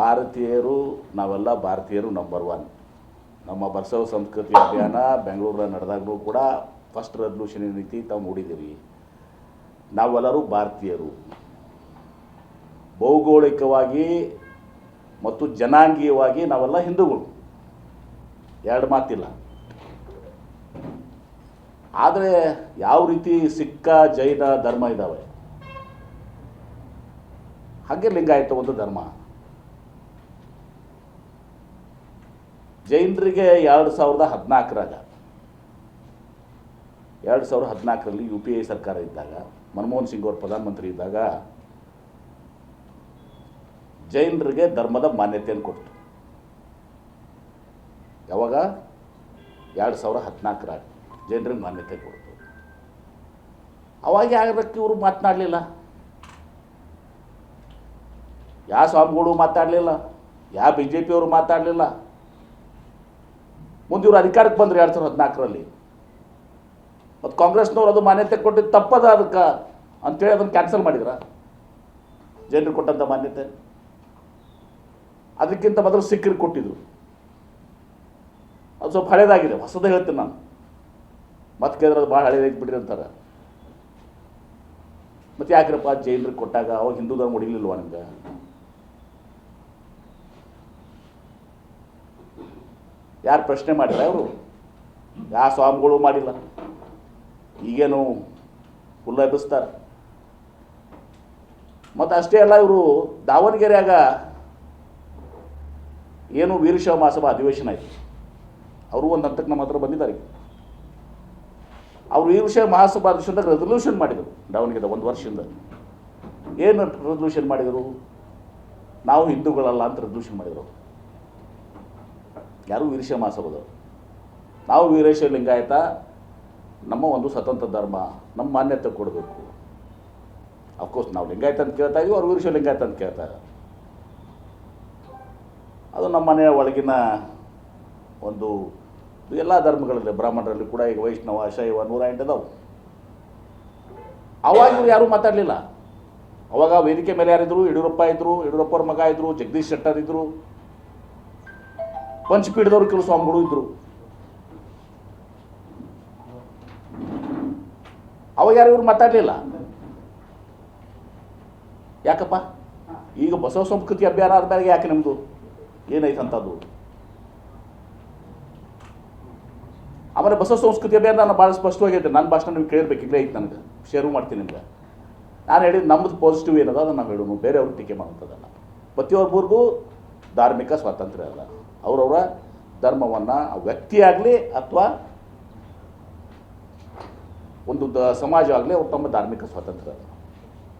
ಭಾರತೀಯರು, ನಾವೆಲ್ಲ ಭಾರತೀಯರು ನಂಬರ್ ಒನ್ ನಮ್ಮ ಬಸವ ಸಂಸ್ಕೃತಿ ಅಭಿಯಾನ ಬೆಂಗಳೂರಲ್ಲಿ ನಡೆದಾಗಲೂ ಕೂಡ ಫಸ್ಟ್ ರೆಸಲ್ಯೂಷನ್ ಏನೈತಿ ತಾವು ನೋಡಿದ್ದೀರಿ ನಾವೆಲ್ಲರೂ ಭಾರತೀಯರು. ಭೌಗೋಳಿಕವಾಗಿ ಮತ್ತು ಜನಾಂಗೀಯವಾಗಿ ನಾವೆಲ್ಲ ಹಿಂದೂಗಳು. ಎರಡು ಮಾತಿಲ್ಲ. ಆದರೆ ಯಾವ ರೀತಿ ಸಿಕ್ಕ, ಜೈನ, ಧರ್ಮ ಇದ್ದಾವೆ ಹಾಗೆ ಲಿಂಗಾಯತ ಒಂದು ಧರ್ಮ. ಜೈನರಿಗೆ ಎರಡು ಸಾವಿರದ ಹದಿನಾಲ್ಕರಾಗ ಎರಡು ಸಾವಿರದ ಹದಿನಾಲ್ಕರಲ್ಲಿ ಯು ಪಿ ಐ ಸರ್ಕಾರ ಇದ್ದಾಗ, ಮನಮೋಹನ್ ಸಿಂಗ್ ಅವರು ಪ್ರಧಾನಮಂತ್ರಿ ಇದ್ದಾಗ ಜೈನರಿಗೆ ಧರ್ಮದ ಮಾನ್ಯತೆಯನ್ನು ಕೊಡ್ತು ಯಾವಾಗ? ಎರಡು ಸಾವಿರ ಹದಿನಾಲ್ಕರಾಗ ಜೈನರಿಗೆ ಮಾನ್ಯತೆ ಕೊಡ್ತು. ಅವಾಗ ಯಾರಕ್ಕೆ ಇವರು ಮಾತನಾಡಲಿಲ್ಲ. ಯಾವ ಸ್ವಾಮಿಗಳು ಮಾತಾಡಲಿಲ್ಲ ಯಾವ ಬಿ ಜೆ ಪಿಯವರು ಮಾತಾಡಲಿಲ್ಲ ಮುಂದೆ ಇವರು ಅಧಿಕಾರಕ್ಕೆ ಬಂದರು ಎರಡು ಸಾವಿರದ ಹದಿನಾಲ್ಕರಲ್ಲಿ. ಮತ್ತು ಕಾಂಗ್ರೆಸ್ನವ್ರು ಅದು ಮಾನ್ಯತೆ ಕೊಟ್ಟಿದ್ದು ತಪ್ಪದ ಅದಕ್ಕೆ ಅಂತೇಳಿ ಅದನ್ನು ಕ್ಯಾನ್ಸಲ್ ಮಾಡಿದ್ರ? ಜನರಿಗೆ ಕೊಟ್ಟಂಥ ಮಾನ್ಯತೆ. ಅದಕ್ಕಿಂತ ಮೊದಲು ಸಿಖ್ರಿಗೆ ಕೊಟ್ಟಿದ್ರು. ಅದು ಸ್ವಲ್ಪ ಹಳೇದಾಗಿದೆ, ಹೊಸದೇ ಹೇಳ್ತೀನಿ ನಾನು. ಮತ್ತೆ ಕೇಳಿದ್ರೆ ಅದು ಭಾಳ ಹಳೇದಾಗಿ ಬಿಡ್ರಿ ಅಂತಾರೆ. ಮತ್ತು ಯಾಕ್ರಪ್ಪ ಜೈನರಿಗೆ ಕೊಟ್ಟಾಗ ಅವಾಗ ಹಿಂದೂ ಧರ್ಮ ಹೊಡಿಲಿಲ್ವಾ ನಿಮ್ಗೆ? ಯಾರು ಪ್ರಶ್ನೆ ಮಾಡಿಲ್ಲ ಅವರು ಯಾವ ಸ್ವಾಮಿಗಳು ಮಾಡಿಲ್ಲ. ಈಗೇನು ಹುಲ್ಲ ಎಬ್ಬಿಸ್ತಾರೆ ಮತ್ತು ಅಷ್ಟೇ ಅಲ್ಲ, ಇವರು ದಾವಣಗೆರೆಯಾಗ ಏನು ವೀರಶೈವ ಮಹಾಸಭಾ ಅಧಿವೇಶನ ಆಯಿತು ಅವರು ಒಂದು ಹಂತಕ್ಕೆ ನಮ್ಮ ಹತ್ರ ಬಂದಿದ್ದಾರೆ. ಅವರು ವೀರಶೈವ ಮಹಾಸಭಾ ಅಧಿವೇಶನದಾಗ ರೆಸಲ್ಯೂಷನ್ ಮಾಡಿದರು ದಾವಣಗೆರೆ ಒಂದು ವರ್ಷದಿಂದ. ಏನು ರೆಸಲ್ಯೂಷನ್ ಮಾಡಿದರು? ನಾವು ಹಿಂದೂಗಳಲ್ಲ ಅಂತ ರೆಸಲ್ಯೂಷನ್ ಮಾಡಿದರು ಯಾರು ವೀರಶ ಮಾಸಬಹುದು ನಾವು ವೀರಶೈವ ಲಿಂಗಾಯತ, ನಮ್ಮ ಒಂದು ಸ್ವತಂತ್ರ ಧರ್ಮ, ನಮ್ಮ ಮಾನ್ಯತೆ ಕೊಡಬೇಕು. ಅಫ್ಕೋರ್ಸ್ ನಾವು ಲಿಂಗಾಯತ ಅಂತ ಕೇಳ್ತಾ ಇದೀವಿ, ಅವ್ರು ವೀರಶೈವ ಲಿಂಗಾಯತ ಅಂತ ಕೇಳ್ತಾರೆ ಅದು ನಮ್ಮ ಮನೆಯ ಒಳಗಿನ ಒಂದು ಎಲ್ಲ ಧರ್ಮಗಳಲ್ಲಿ, ಬ್ರಾಹ್ಮಣರಲ್ಲಿ ಕೂಡ ಈಗ ವೈಷ್ಣವ, ಶೈವ ನೂರ ಎಂಟು ಅದಾವು ಅವಾಗ ಇವ್ರು ಯಾರೂ ಮಾತಾಡಲಿಲ್ಲ. ಅವಾಗ ವೇದಿಕೆ ಮೇಲೆ ಯಾರಿದ್ರು, ಯಡಿಯೂರಪ್ಪ ಇದ್ರು, ಯಡಿಯೂರಪ್ಪವ್ರ ಮಗ ಇದ್ದರು ಜಗದೀಶ್ ಶೆಟ್ಟರ್ ಇದ್ರು ಪಂಚಪೀಠದವ್ರು ಕೆಲವು ಸ್ವಾಮಿಗಳು ಇದ್ರು. ಅವಾಗ ಯಾರು ಇವ್ರು ಮಾತಾಡಲಿಲ್ಲ? ಯಾಕಪ್ಪ? ಈಗ ಬಸವ ಸಂಸ್ಕೃತಿ ಅಭಿಯಾನ ಆದ್ಮೇಲೆ ಯಾಕೆ ನಿಮ್ಮದು ಅದು ಆಮೇಲೆ ಬಸವ ಸಂಸ್ಕೃತಿ ಅಭಿಯಾನ ನಾನು ಭಾಳ ಸ್ಪಷ್ಟವಾಗಿ ಹೇಳ್ತೇನೆ. ನನ್ನ ಭಾಷಣ ನೀವು ಇಲ್ಲೇ ಐತೆ ನನಗೆ. ಶೇರು ಮಾಡ್ತೀನಿ ನಿಮ್ಗೆ. ನಾನು ಹೇಳಿದ್ದು ನಮ್ಮದು ಪಾಸಿಟಿವ್ ಏನದ, ಅದನ್ನು ನಾವು ಹೇಳೋಣ ಬೇರೆಯವ್ರಿಗೆ ಟೀಕೆ ಮಾಡುವಂಥದ್ದನ್ನು ಪ್ರತಿಯೊಬ್ಬರಿಗೂ ಧಾರ್ಮಿಕ ಸ್ವಾತಂತ್ರ್ಯ ಅಲ್ಲ ಅವರವರ ಧರ್ಮವನ್ನು ವ್ಯಕ್ತಿಯಾಗಲಿ ಅಥವಾ ಒಂದು ದ ಸಮಾಜ ಆಗಲಿ ಅವ್ರು ತಮ್ಮ ಧಾರ್ಮಿಕ ಸ್ವಾತಂತ್ರ್ಯ.